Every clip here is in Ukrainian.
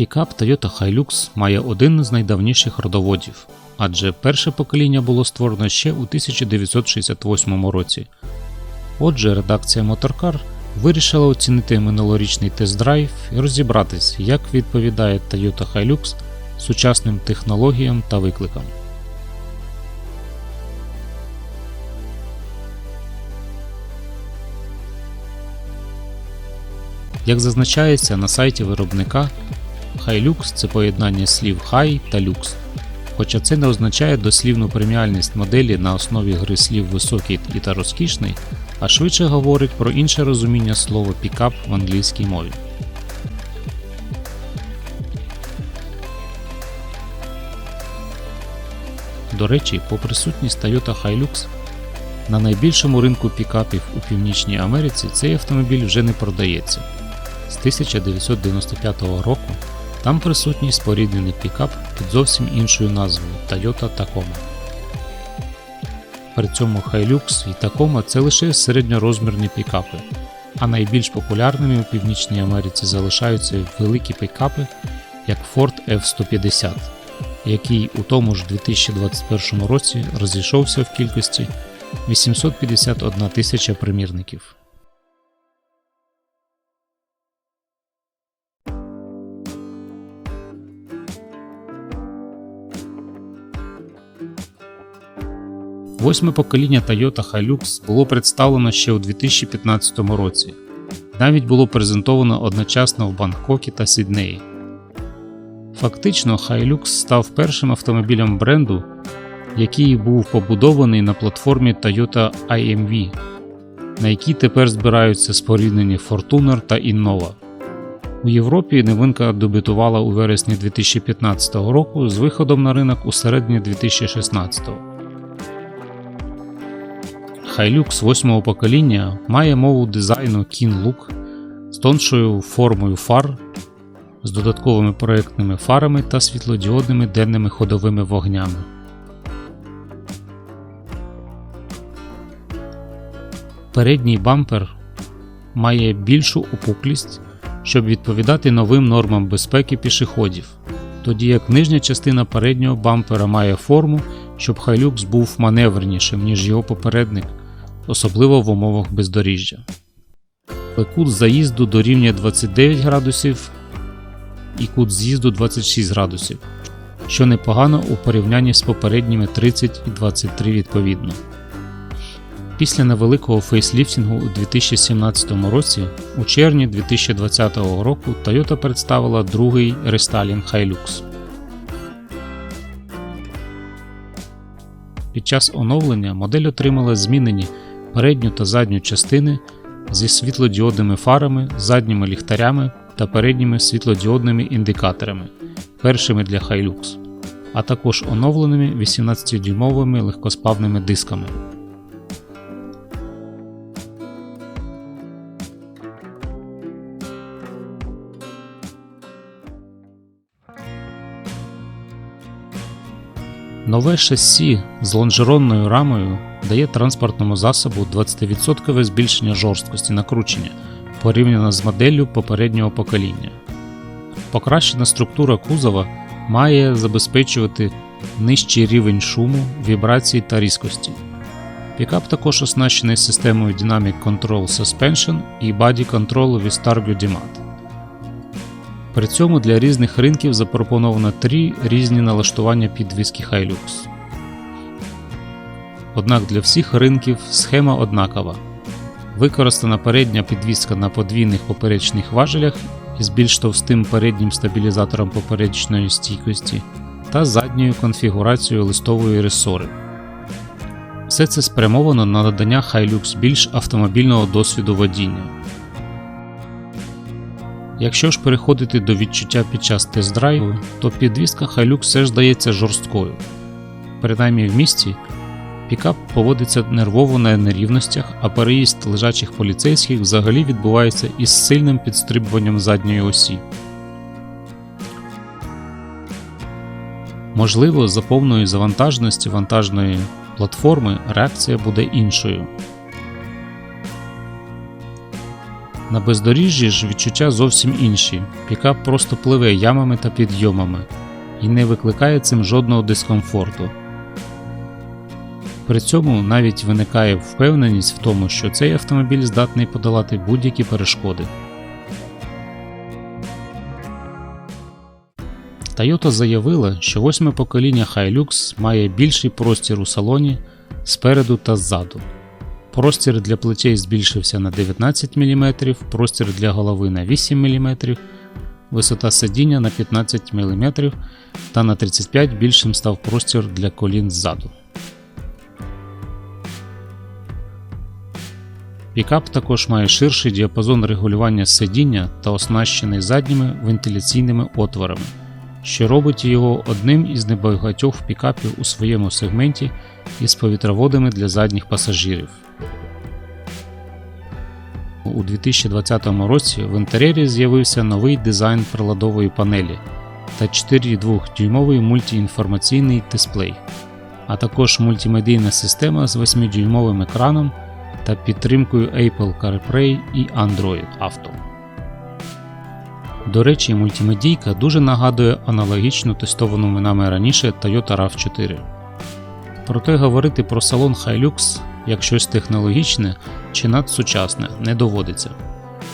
Пікап Toyota Hilux має один з найдавніших родоводів, адже перше покоління було створено ще у 1968 році. Отже, редакція Motorcar вирішила оцінити минулорічний тест-драйв і розібратись, як відповідає Toyota Hilux сучасним технологіям та викликам. Як зазначається на сайті виробника, Hilux – це поєднання слів high та люкс. Хоча це не означає дослівну преміальність моделі на основі гри слів високий і та розкішний, а швидше говорить про інше розуміння слова пікап в англійській мові. До речі, попри сутність Toyota Hilux, на найбільшому ринку пікапів у Північній Америці цей автомобіль вже не продається. З 1995 року там присутній споріднений пікап під зовсім іншою назвою Toyota Tacoma. При цьому Hilux і Tacoma це лише середньорозмірні пікапи, а найбільш популярними у Північній Америці залишаються великі пікапи, як Ford F-150, який у тому ж 2021 році розійшовся в кількості 851 тисяча примірників. Восьме покоління Toyota Hilux було представлено ще у 2015 році. Навіть було презентовано одночасно в Бангкокі та Сіднеї. Фактично, Hilux став першим автомобілем бренду, який був побудований на платформі Toyota IMV, на якій тепер збираються споріднені Fortuner та Innova. У Європі новинка дебютувала у вересні 2015 року з виходом на ринок у середині 2016 Hilux 8 покоління має мову дизайну Keen Look з тоншою формою фар, з додатковими проєктними фарами та світлодіодними денними ходовими вогнями. Передній бампер має більшу опуклість, щоб відповідати новим нормам безпеки пішоходів, тоді як нижня частина переднього бампера має форму, щоб Hilux був маневренішим, ніж його попередник, особливо в умовах бездоріжжя. Але кут заїзду дорівнює 29 градусів і кут з'їзду 26 градусів, що непогано у порівнянні з попередніми 30 і 23 відповідно. Після невеликого фейсліфтінгу у 2017 році, у червні 2020 року Toyota представила другий рестайлінг Hilux. Під час оновлення модель отримала змінені передню та задню частини зі світлодіодними фарами, задніми ліхтарями та передніми світлодіодними індикаторами, першими для Hilux, а також оновленими 18-дюймовими легкоспавними дисками. Нове шасі з лонжеронною рамою дає транспортному засобу 20% збільшення жорсткості накручення порівняно з моделлю попереднього покоління. Покращена структура кузова має забезпечувати нижчий рівень шуму, вібрацій та різкості. Пікап також оснащений системою Dynamic Control Suspension і Body Control with Targo Dimat. При цьому для різних ринків запропоновано три різні налаштування підвіски Hilux. Однак для всіх ринків схема однакова. Використана передня підвіска на подвійних поперечних важелях із більш товстим переднім стабілізатором поперечної стійкості та задньою конфігурацією листової ресори. Все це спрямовано на надання Hilux більш автомобільного досвіду водіння. Якщо ж переходити до відчуття під час тест-драйву, то підвізка Hilux все ж здається жорсткою. Принаймні в місті пікап поводиться нервово на нерівностях, а переїзд лежачих поліцейських взагалі відбувається із сильним підстрибуванням задньої осі. Можливо, за повної завантаженості вантажної платформи реакція буде іншою. На бездоріжжі ж відчуття зовсім інші. Пікап просто пливе ямами та підйомами і не викликає цим жодного дискомфорту. При цьому навіть виникає впевненість в тому, що цей автомобіль здатний подолати будь-які перешкоди. Toyota заявила, що восьме покоління Hilux має більший простір у салоні спереду та ззаду. Простір для плечей збільшився на 19 мм, простір для голови на 8 мм, висота сидіння на 15 мм та на 35 більшим став простір для колін ззаду. Пікап також має ширший діапазон регулювання сидіння та оснащений задніми вентиляційними отворами, що робить його одним із небагатьох пікапів у своєму сегменті із повітроводами для задніх пасажирів. У 2020 році в інтер'єрі з'явився новий дизайн приладової панелі та 4,2-дюймовий мультіінформаційний дисплей, а також мультимедійна система з 8-дюймовим екраном та підтримкою Apple CarPlay і Android Auto. До речі, мультимедійка дуже нагадує аналогічну тестовану нами раніше Toyota RAV4. Проте говорити про салон Hilux як щось технологічне чи надсучасне не доводиться.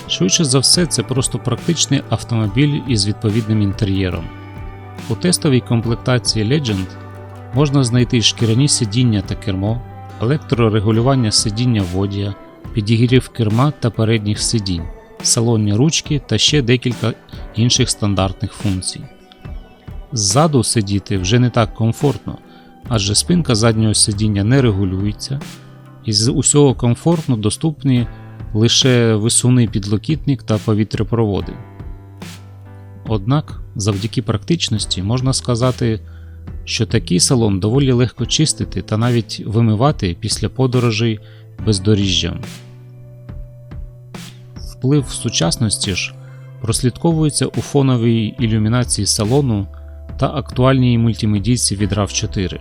Швидше за все, це просто практичний автомобіль із відповідним інтер'єром. У тестовій комплектації Legend можна знайти шкіряні сидіння та кермо, електрорегулювання сидіння водія, підігрів керма та передніх сидінь, салонні ручки та ще декілька інших стандартних функцій. Ззаду сидіти вже не так комфортно, адже спинка заднього сидіння не регулюється, і з усього комфортно доступні лише висувний підлокітник та повітряпроводи. Однак, завдяки практичності можна сказати, що такий салон доволі легко чистити та навіть вимивати після подорожей бездоріжжям. Вплив сучасності ж прослідковується у фоновій ілюмінації салону та актуальній мультимедійці від RAV4.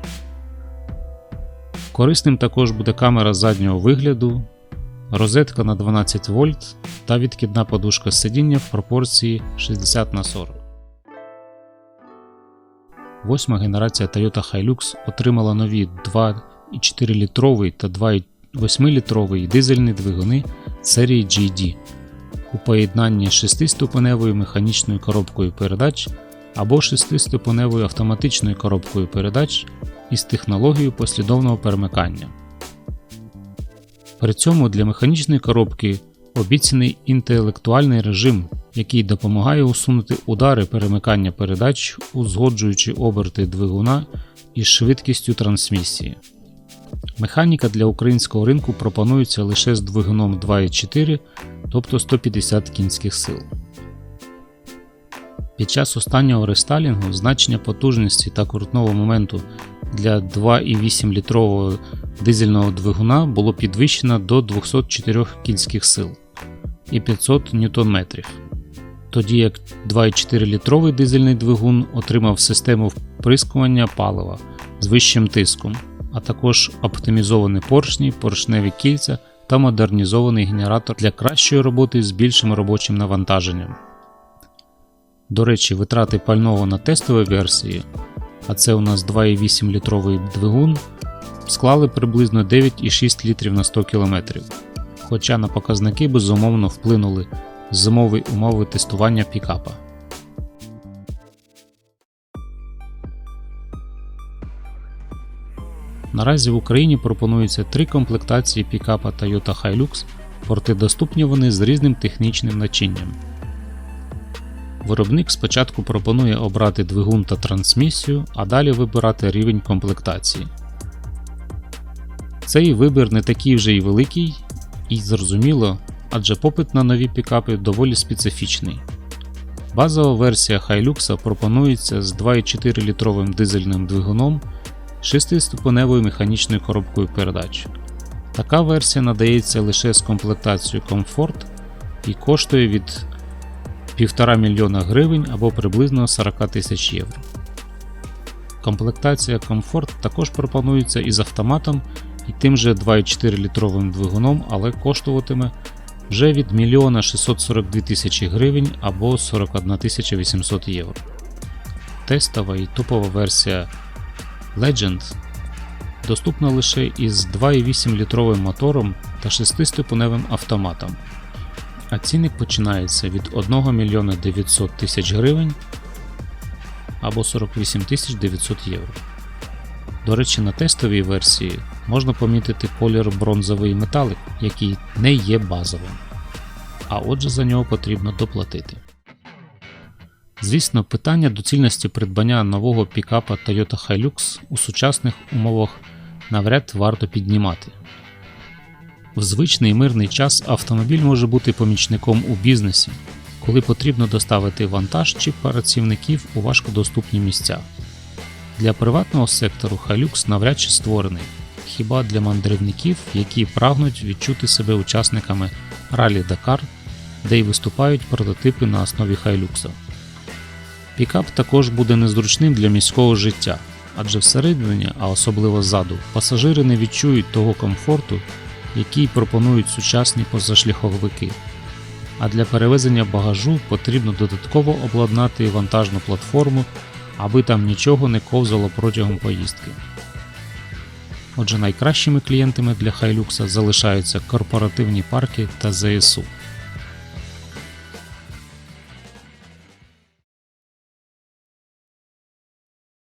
Корисним також буде камера заднього вигляду, розетка на 12 вольт та відкидна подушка сидіння в пропорції 60 на 40. Восьма генерація Toyota Hilux отримала нові 2,4 літровий та 2,8 літровий дизельні двигуни серії GD у поєднанні з 6-ступеневою механічною коробкою передач або 6-ступеневою автоматичною коробкою передач із технологією послідовного перемикання. При цьому для механічної коробки обіцяний інтелектуальний режим, який допомагає усунути удари перемикання передач, узгоджуючи оберти двигуна із швидкістю трансмісії. Механіка для українського ринку пропонується лише з двигуном 2,4, тобто 150 кінських сил. Під час останнього рестайлінгу значення потужності та крутного моменту для 2,8 літрового дизельного двигуна було підвищено до 204 кінських сил і 500 Нм, тоді як 2,4 літровий дизельний двигун отримав систему вприскування палива з вищим тиском, а також оптимізовані поршні, поршневі кільця та модернізований генератор для кращої роботи з більшим робочим навантаженням. До речі, витрати пального на тестовій версії, а це у нас 2,8 літровий двигун, склали приблизно 9,6 літрів на 100 км, хоча на показники безумовно вплинули зимові умови тестування пікапа. Наразі в Україні пропонується три комплектації пікапа Toyota Hilux, проте доступні вони з різним технічним начинням. Виробник спочатку пропонує обрати двигун та трансмісію, а далі вибирати рівень комплектації. Цей вибір не такий вже й великий і зрозуміло, адже попит на нові пікапи доволі специфічний. Базова версія Hilux пропонується з 2,4 літровим дизельним двигуном 6-ступеневою механічною коробкою передач. Така версія надається лише з комплектацією Comfort і коштує від 1,5 мільйона гривень або приблизно 40 тисяч євро. Комплектація Comfort також пропонується із автоматом і тим же 2,4 літровим двигуном, але коштуватиме вже від 1 642 тисячі гривень або 41 800 євро. Тестова і топова версія Legend доступна лише із 2,8 літровим мотором та 6-ступеневим автоматом, а цінник починається від 1 мільйона 900 тисяч гривень або 48 900 євро. До речі, на тестовій версії можна помітити колір бронзовий металик, який не є базовим, а отже за нього потрібно доплатити. Звісно, питання доцільності придбання нового пікапа Toyota Hilux у сучасних умовах навряд варто піднімати. В звичний мирний час автомобіль може бути помічником у бізнесі, коли потрібно доставити вантаж чи працівників у важкодоступні місця. Для приватного сектору Hilux навряд чи створений, хіба для мандрівників, які прагнуть відчути себе учасниками ралі Дакар, де й виступають прототипи на основі Hilux. Пікап також буде незручним для міського життя, адже всередині, а особливо ззаду, пасажири не відчують того комфорту, який пропонують сучасні позашляховики. А для перевезення багажу потрібно додатково обладнати вантажну платформу, аби там нічого не ковзало протягом поїздки. Отже, найкращими клієнтами для Хайлюкса залишаються корпоративні парки та ЗСУ.